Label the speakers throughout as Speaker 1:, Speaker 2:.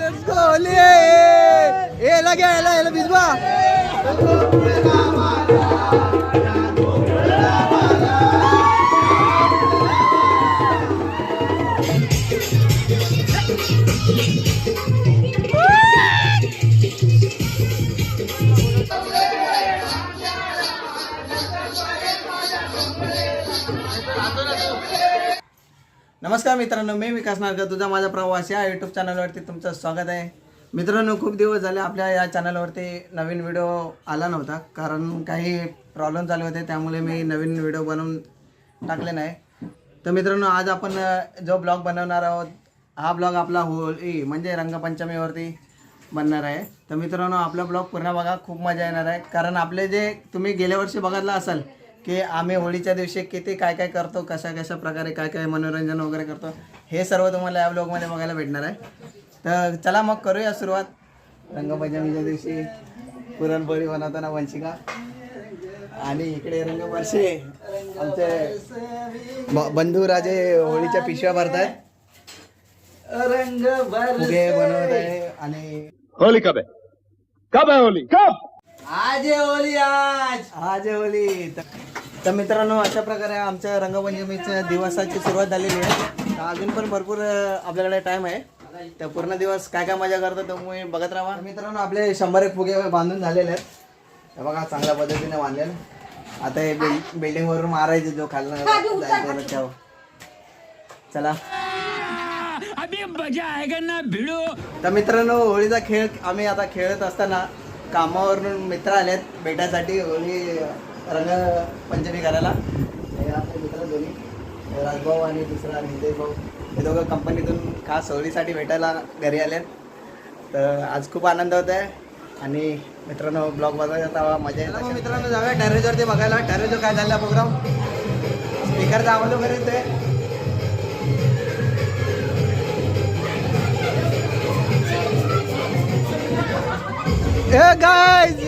Speaker 1: Let's go Holi ए लगे याला याला भिजवा नमस्कार मित्रांनो मी विकास नारकर. तुझा माझा प्रवास या यूट्यूब चॅनलवरती तुमचं स्वागत आहे. मित्रांनो खूप दिवस झाले आपल्या या चॅनलवरती नवीन व्हिडिओ आला नव्हता. कारण काही प्रॉब्लेम चालू होते त्यामुळे मी नवीन व्हिडिओ बनवून टाकले नाही. तर मित्रांनो आज आपण जो ब्लॉग बनवणार आहोत हा ब्लॉग आपला होळी म्हणजे रंगपंचमीवरती बनणार आहे. तर मित्रांनो आपला ब्लॉग पूर्ण बघा खूप मजा येणार आहे. कारण आपले जे तुम्ही गेल्या वर्षी बघितलं असाल की आम्ही होळीच्या दिवशी किती काय काय करतो कशा कशा प्रकारे काय काय मनोरंजन वगैरे करतो हे सर्व तुम्हाला या ब्लॉगमध्ये बघायला भेटणार आहे. तर चला मग करूया सुरुवात. रंगपंचमीच्या दिवशी पुरणपोळी बनवताना वंशिका. आणि इकडे रंगवर्षे आमचे बंधू राजे होळीच्या पिशव्या भरतायत. रंग फुगे बनवत आहे आणि
Speaker 2: होली कब है? कब है होली? कब
Speaker 1: आज होली आज. आज होली. तर- तर मित्रांनो अशा प्रकारे आमच्या रंगपंचमीच्या दिवसाची सुरुवात झालेली आहे. तर अजून पण भरपूर आपल्याकडे टाइम आहे. तर पूर्ण दिवस काय काय मजा करतो तुम्ही बघत राहा. मित्रांनो आपले शंभर एक फुगे बांधून झालेले आहेत. हे बघा चांगल्या पद्धतीने बांधलेलं आता हे बिल्ड बिल्डिंग वरून मारायचे जो खालनं जायचं रस्त्यावर. चला. तर मित्रांनो होळीचा खेळ आम्ही आता खेळत असताना कामावरून मित्र आलेत. भेटायसाठी होळी रंगपंचमी करायला. आपले मित्र दोन्ही राजभाऊ आणि दुसरा नितेश भाऊ. हे दोघं कंपनीतून खास होळीसाठी भेटायला घरी आलेत तर आज खूप आनंद होत आहे आणि मित्रांनो ब्लॉग बघायचा तेव्हा मजा येईल मित्रांनो जाऊया टॅरेजवरती बघायला. टॅरेजवर काय झाला प्रोग्राम स्पीकरचा आवाज वगैरे येतोय. Hey guys!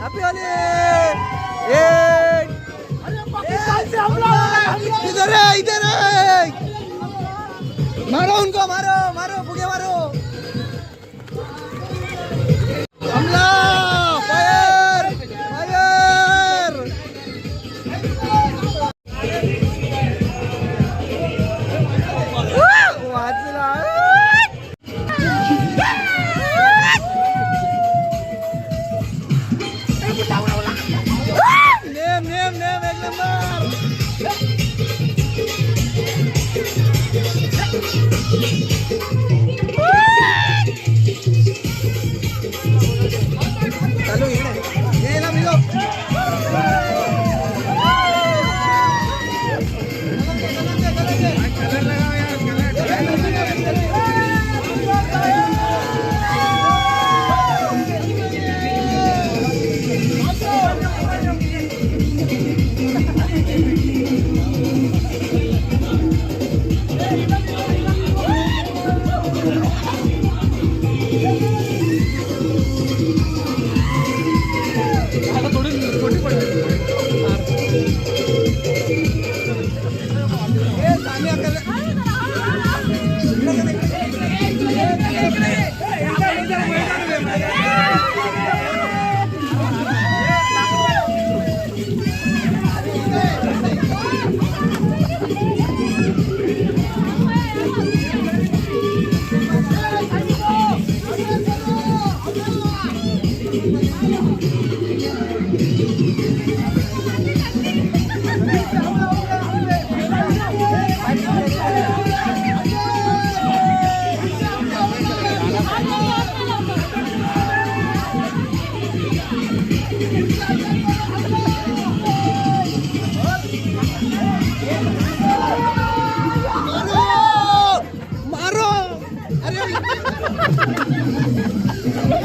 Speaker 1: Happy Holi! इधर है इधर है। मारो उनको मारो मारो।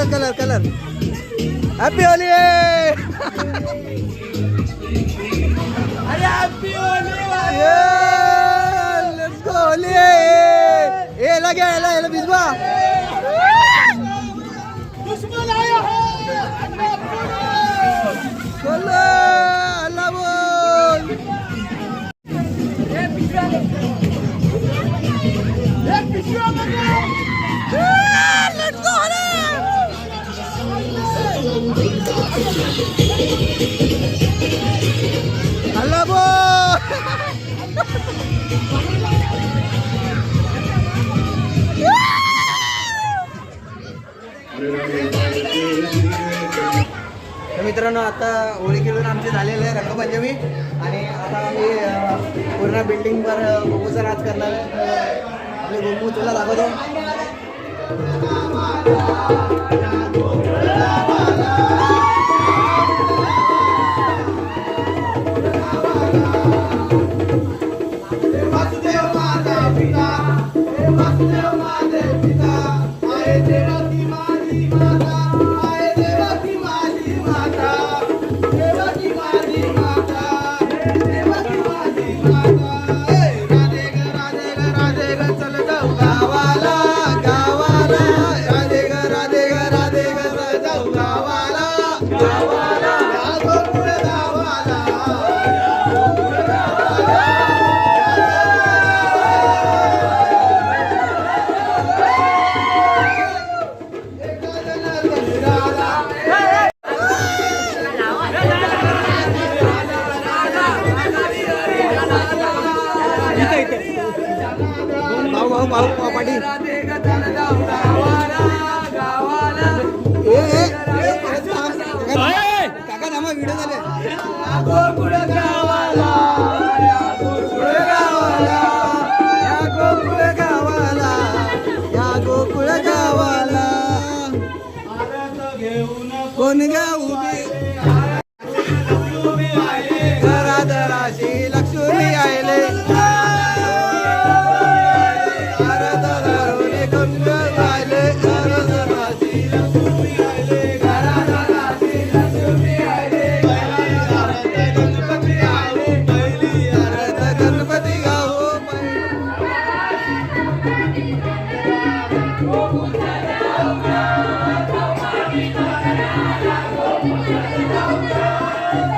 Speaker 1: Colour colour colour. Happy Holi let's go Holi ए लगे याला याला भिजवा बोलो अल्लाह तर मित्रांनो आता होळी खेळून आमचे झालेले आहे रंगपंचमी. आणि आता आम्ही पूर्ण बिल्डिंगवर गोमूचा नाच करणार आहे. आपले गोमू तुला दाखवतो. गावाला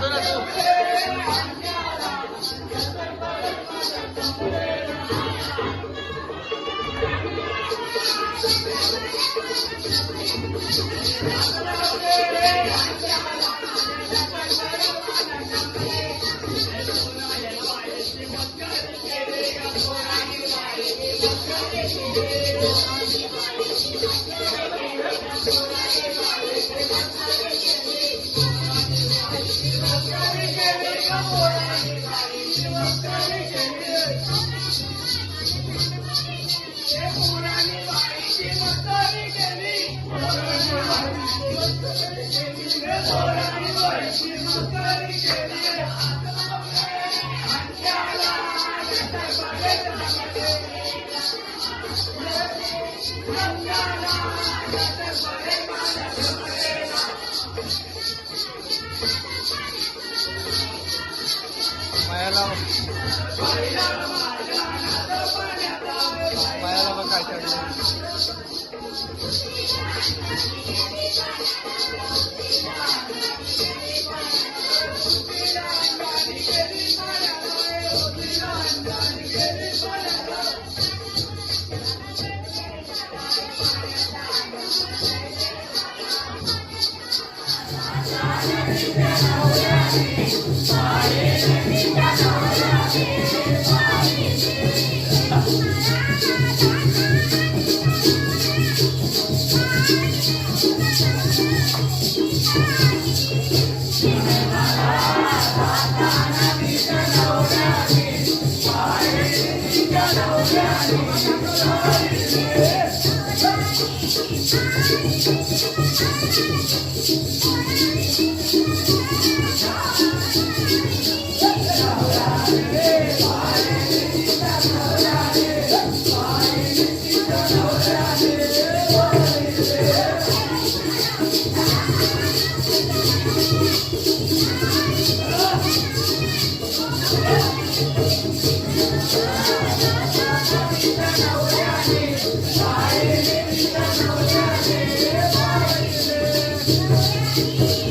Speaker 1: Gracias. Thank you.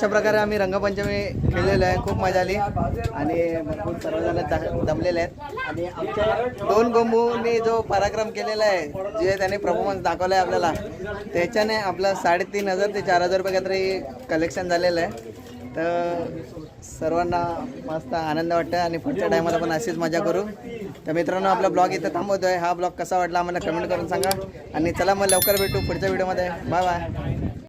Speaker 1: अशा प्रकारे आम्ही रंगपंचमी खेळलेलो आहे. खूप मजा आली. आणि भरपूर सर्वजण ज- जमलेले आहेत. आणि आमच्या दोन गोंबूंनी जो पराक्रम केलेला आहे जे त्याने परफॉर्मन्स दाखवला आहे आपल्याला त्याच्याने आपलं साडेतीन हजार ते चार हजार रुपये काहीतरी कलेक्शन झालेलं आहे. तर सर्वांना मस्त आनंद वाटतं आणि पुढच्या टायमाला पण अशीच मजा करू. तर मित्रांनो आपला ब्लॉग इथं थांबवतोय. हा ब्लॉग कसा वाटला आम्हाला कमेंट करून सांगा. आणि चला मग लवकर भेटू पुढच्या व्हिडिओमध्ये बाय बाय